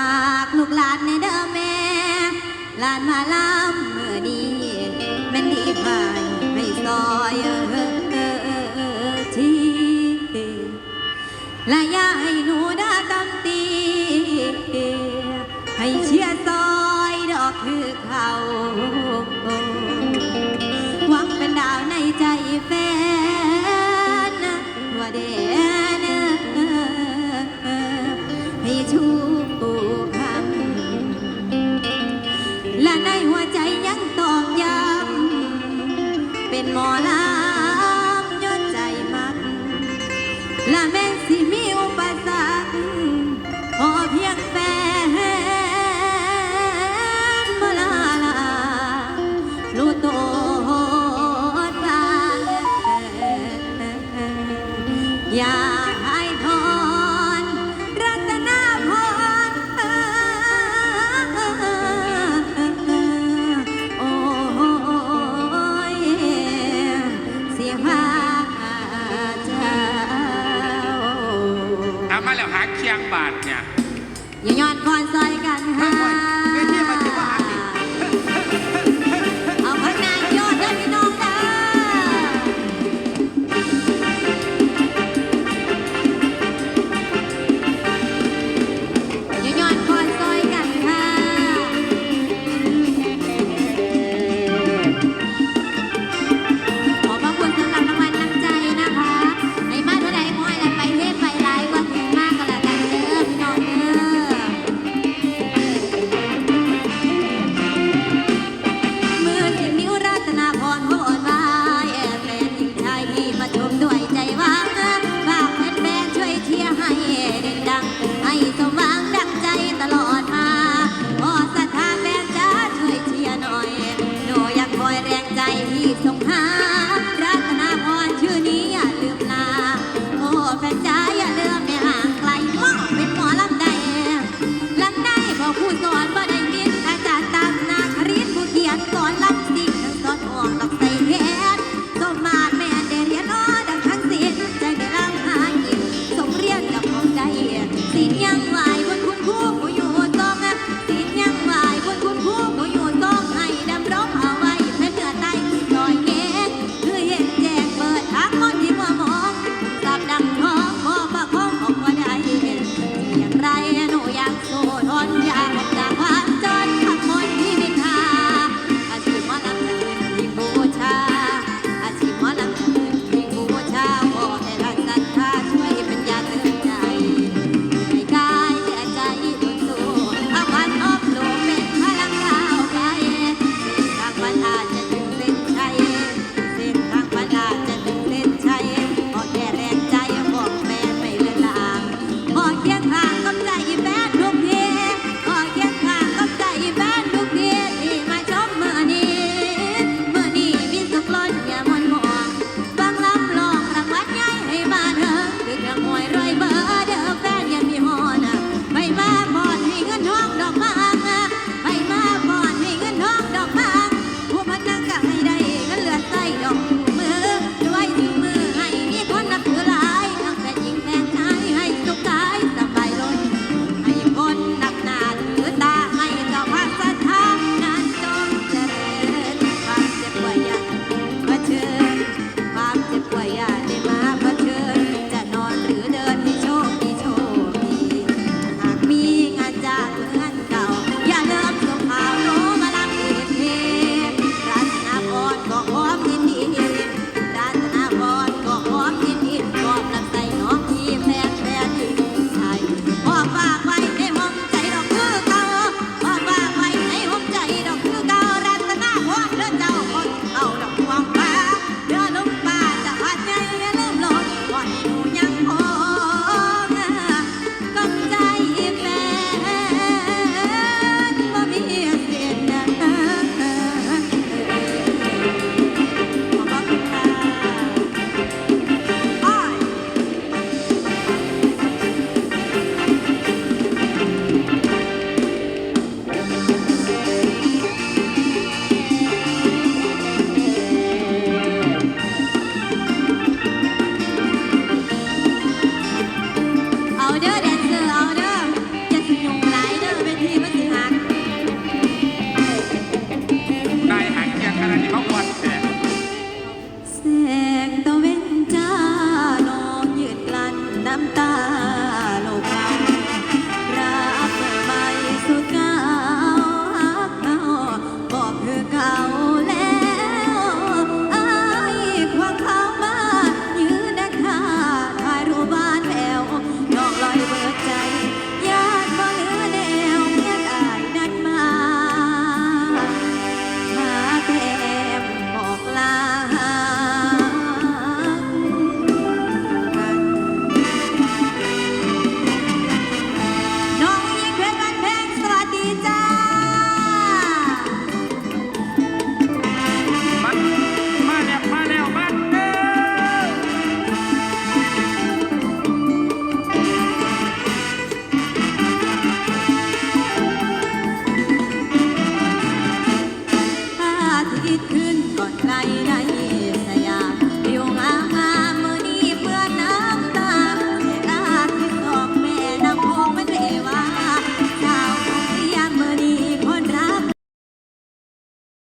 ากลูกหลานในเด้อแม่หลานมาลำเมื่อนี้แม่นดีพายให้ซอยเออทีและยาให้หนูด้าตำตี ให้เชียร์ซอยดอกคือเขา morning. จังบาทเนี่ยย่อดก่อนใอยกันค่ะ